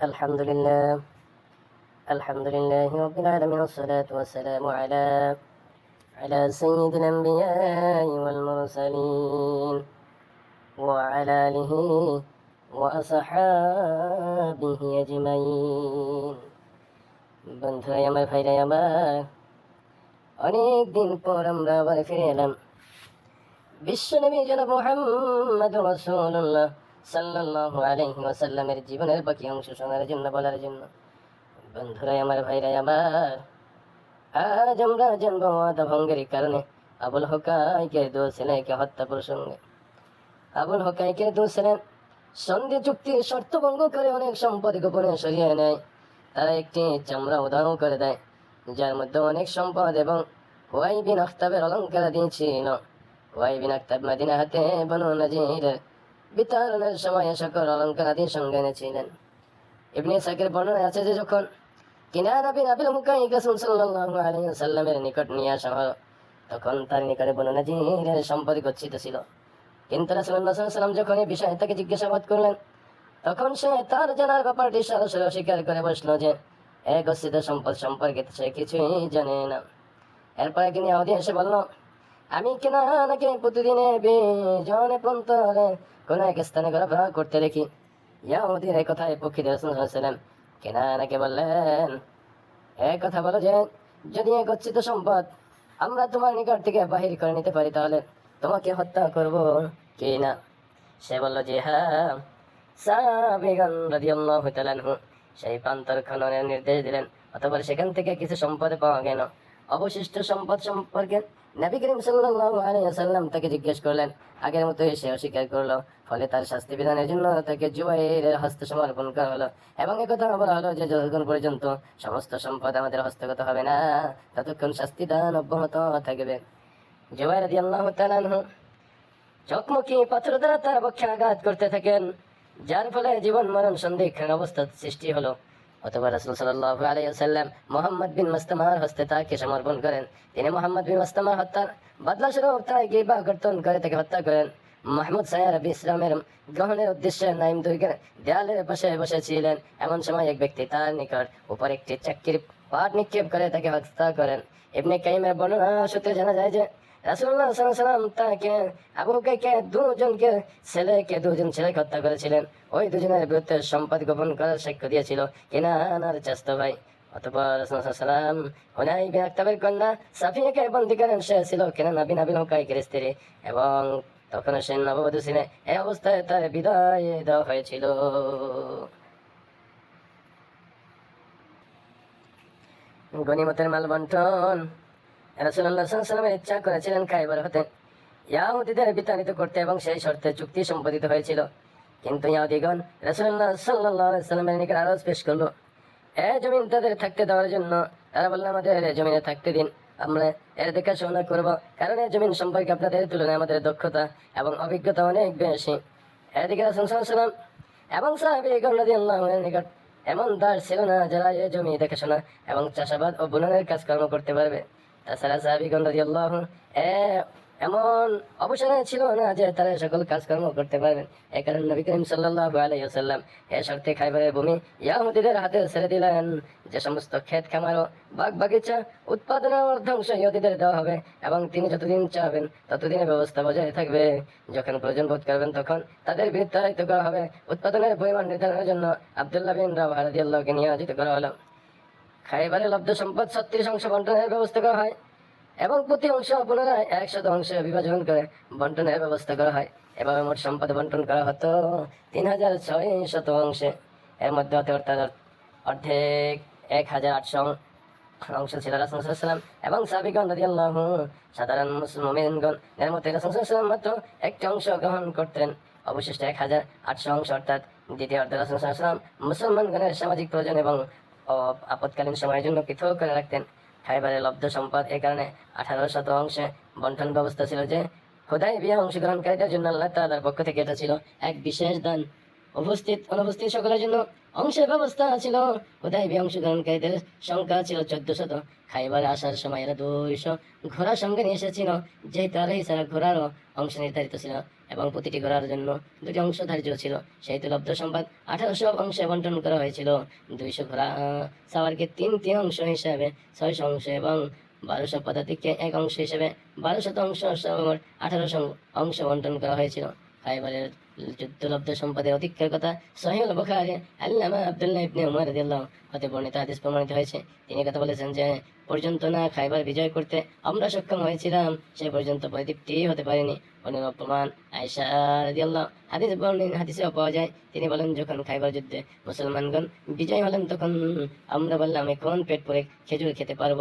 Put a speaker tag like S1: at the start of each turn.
S1: الحمد لله الحمد لله رب العالمين والصلاة والسلام على على سيد الأنبياء والمرسلين وعلى آله وأصحابه أجمعين বন্ধুরা আমার ভাইরা আমার অনেক দিন পর আমরা আবার ফিরে এলাম বিশ্বনবী জনাব মোহাম্মদ রসুল্লাহ ওয়াসাল্লামের জীবনের বাকি অংশ শোনার জন্য, বলার জন্য। বন্ধুরা, আমার ভাইরা আমার। আজ আমরা জানব ভঙ্গের কারণে আবুল হকাইকে দু হত্যা প্রসঙ্গে। আবুল হকাইকে দু সন্ধি চুক্তির শর্ত ভঙ্গ করে অনেক সম্পদ গোপনে সরিয়ে নেয়। তারা একটি চামড়া উদাহরণ করে দেয়, যার মধ্যে অনেক সম্পদ এবং হুয়াই বিন আখতাবের অলঙ্কার দিয়েছিল। হুয়াই বিন আখতাব মাদিনা হাতে বনু নাজির বিতরণের সময় সকল অলঙ্কার আদি সঙ্গে এনেছিলেন। ইবনে সাকের বর্ণনা আছে যে যখন কিনারা বিন আবিল মুকাই রাসূল সাল্লাল্লাহু আলাইহি ওয়াসাল্লামের নিকট নিয়ে আসা হলো, তখন তার নিকটে বনু নাজিরের সম্পদ গচ্ছিত ছিল। কিন্তু রাসূলুল্লাহ ওয়াসাল্লাম যখন এই বিষয়ে তাকে জিজ্ঞাসাবাদ করলেন, তখন সে তার জানার ব্যাপারটি সরাসরি অস্বীকার করে বসল যে এক গচ্ছিত সম্পদ সম্পর্কে সে কিছুই জানে না। এরপরে তিনি আমাদের এসে বলল আমি কিনা নাকি প্রতিদিনে বিজনে প্রান্তরে কোন এক স্থানে ঘোরাফেরা করতে দেখি? ইয়াহুদির এই কথায় পক্ষিত রসুলাম কিনা নাকি বললেন এক কথা বলো যে, যদি এক গচ্ছিত সম্পদ আমরা তোমার নিকট থেকে বাহির করে নিতে পারি তাহলে তোমাকে হত্যা করব কি না? সে বলল যে হ্যাঁ। সাবিগান রাদিয়াল্লাহু তাআলা আনহু সেই প্রান্তর খননের নির্দেশ দিলেন। অতঃপর সেখান থেকে কিছু সম্পদ পাওয়া গেল। অবশিষ্ট সম্পদ সম্পর্কে নবী করিম সাল্লাল্লাহু আলাইহি ওয়াসাল্লাম তাকে জিজ্ঞেস করলেন, আগের মতো সে অস্বীকার করল, ফলে তার শাস্তি বিধানের জন্য তাকে জুবাইরের হস্ত সমর্পণ করা হলো। এবং একথা বলা হলো যে, যতক্ষণ পর্যন্ত সমস্ত সম্পদ আমাদের হস্তগত হবে না, ততক্ষণ শাস্তি দান অব্যাহত থাকবে। জুবাইর রাদিয়াল্লাহু তাআলা চকমকি পাথর দ্বারা তার পক্ষে আঘাত করতে থাকেন, যার ফলে জীবন মরণ সন্দিগ্ধ অবস্থা সৃষ্টি হলো। অথবা রাসুল সাল্লাহ আলাইসাল্লাম মোহাম্মদ বিন মাস্তামার হস্তে তাকে সমর্পণ করেন। তিনি মোহাম্মদ বিন মাস্তামার হত্যার বদলা স্বরূপ তাই গিবা গর্তন করে, তাকে হত্যা করেন। মাহমুদ সায়ার আবি ইসলামের গ্রহণের উদ্দেশ্যে নাইম দুর্গের দেয়ালের পাশে বসেছিলেন এমন সময় এক ব্যক্তি তার নিকট উপর একটি চাকরির পাট নিক্ষেপ করে তাকে হত্যা করেন। এমনি কাইমের বর্ণনা সূত্রে জানা যায় যে রাসুল্লাহ সাল্লাম তাকে, আবু হুকাইকে দুজনকে, ছেলেকে, দুজন ছেলেকে হত্যা করেছিলেন। ওই দুজনের বিরুদ্ধে সম্পদ গোপন করার সাক্ষ্য দিয়েছিল চেষ্ট ভাই অতপর সাল্লাম হুনাই বিন আক্তাবের কন্যা সাফিয়াকে করেন। সে ছিল কিনানা বিন স্ত্রী এবং তখন সে নববধূ ছিলেন। এই অবস্থায় তার বিদায় দেওয়া হয়েছিল। গনিমতের মাল বন্টন রাসুল্লাহ সাল্লামের ইচ্ছা করেছিলেন খাইবার হতে। ইয়াহুদিদের বিতাড়িত করতে এবং সেই শর্তে চুক্তি সম্পাদিত হয়েছিল। কিন্তু ইয়াহুদিগণ রাসুল্লাহ সাল্লাহ সাল্লামের নিকট আরজ পেশ করল। এ জমিন তাদের থাকতে দেওয়ার জন্য, তারা বলল, আমাদের জমিনে থাকতে দিন। আমরা এর দেখাশোনা করব, কারণ এই জমিন সম্পর্কে আপনাদের তুলনায় আমাদের দক্ষতা এবং অভিজ্ঞতা অনেক বেশি। এদিকে সাল্লাম এবং সাহাবিগণ রাদিয়াল্লাহু আনহুর নিকট এমন দাস ছিল না যারা এই জমি দেখাশোনা এবং চাষাবাদ ও বুননের কাজকর্ম করতে পারবে। তাছাড়া সাহাবিগণ এ, এমন অবসরে ছিল না যে তারা সকল কাজকর্ম করতে পারবেন এই কারণে নবী করিম সাল্লাল্লাহু আলাইহি ওয়াসাল্লাম এ শর্তে খাইবারের ভূমি ইয়াহুদিদের হাতে ছেড়ে দিলেন। যে সমস্ত ক্ষেত খামার ও বাগ বাগিচা উৎপাদনের অর্ধাংশ ইহুদিদের দেওয়া হবে এবং তিনি যতদিন চাবেন, ততদিনের ব্যবস্থা বজায় থাকবে। যখন প্রয়োজন বোধ করবেন তখন তাদের বিস্তারিত করা হবে। উৎপাদনের পরিমাণ নির্ধারণের জন্য আব্দুল্লাহ বিন রাওয়া রাদিয়াল্লাহুকে নিয়োজিত করা হলো। খাইবারের লব্ধ সম্পদ ছত্রিশ অংশ বন্টনের ব্যবস্থা করা হয় এবং প্রতি অংশ পুনরায় একশত অংশে বিভাজন করে বন্টনের ব্যবস্থা করা হয়। এভাবে মোট সম্পদ বন্টন করা হতো তিন হাজার ছয় শত অংশে। এর মধ্যে হতে অর্থাৎ অর্ধেক এক হাজার আটশো অংশ ছিল রাসুলাম এবং সাবিগণ রাদিয়াল্লাহু সাধারণ মুসলিমগণ এর মধ্যে রাসুলাম মাত্র একটি অংশ গ্রহণ করতেন। অবশিষ্ট এক হাজার আটশো অংশ অর্থাৎ দ্বিতীয় অর্ধ রাসুলাম মুসলমানগণের সামাজিক প্রয়োজন এবং অ- আপৎকালীন সময়ের জন্য পৃথক করে রাখতেন। খাইবারের লব্ধ সম্পদ এ কারণে আঠারো শত অংশে বন্টন ব্যবস্থা ছিল যে, খোদাই বিয়া অংশগ্রহণকারীদের জন্য আল্লাহ তাআলার পক্ষ থেকে এটা ছিল এক বিশেষ দান। উপস্থিত অনুপস্থিত সকলের জন্য অংশের ব্যবস্থা ছিল কোথায় অংশগ্রহণকারীদের সংখ্যা ছিল চোদ্দ শত খাইবার আসার সময় এরা দুইশো ঘোড়া সঙ্গে নিয়ে এসেছিল যেহেতু আড়াই ছাড়া ঘোড়ারও অংশ নির্ধারিত ছিল এবং প্রতিটি ঘোড়ার জন্য দুটি অংশ ধার্য ছিল। সেই লব্ধ সম্পদ আঠারোশো অংশে বন্টন করা হয়েছিল। দুইশো ঘোড়া সাওয়ারকে তিন তিন অংশ হিসাবে, ছয়শো অংশ এবং বারোশো পদাতিককে এক অংশ হিসেবে, বারোশত অংশ আঠারোশো অংশ বন্টন করা হয়েছিল। খাইবারের যুদ্ধলব্ধ সম্পদের অধিকার কথা সহিউল বুখারী, আল্লামা আব্দুল্লাহ ইবনে উমর রাদিয়াল্লাহু হতে বর্ণিত হাদিস প্রমাণিত হয়েছে। তিনি কথা বলেছেন যে, পর্যন্ত না খাইবার বিজয় করতে আমরা সক্ষম হয়েছিলাম, সে পর্যন্ত পরিতৃপ্তি হতে পারেনি। অনুরূপ প্রমাণ আয়েশা রাদিয়াল্লাহু হাদিস বর্ণিত হাদিসেও পাওয়া যায়, তিনি বলেন, যখন খাইবার যুদ্ধে মুসলমানগণ বিজয় হলেন, তখন আমরা বললাম, এখন পেট পরে খেজুর খেতে পারব